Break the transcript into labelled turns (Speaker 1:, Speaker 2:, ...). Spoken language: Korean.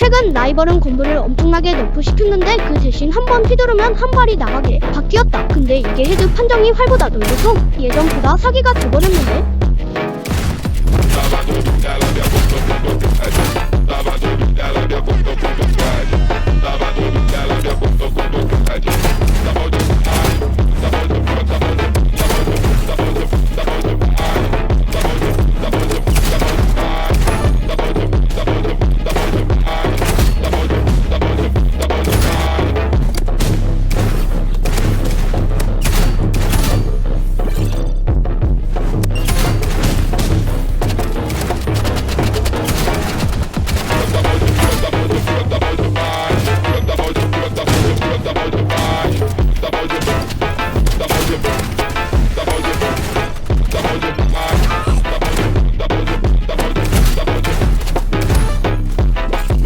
Speaker 1: 최근 라이벌은 건물을 엄청나게 높이 시켰는데 그 대신 한 번 휘두르면 한 발이 나가게 바뀌었다. 근데 이게 헤드 판정이 활보다 넓어서 예전보다 사기가 돼버렸는데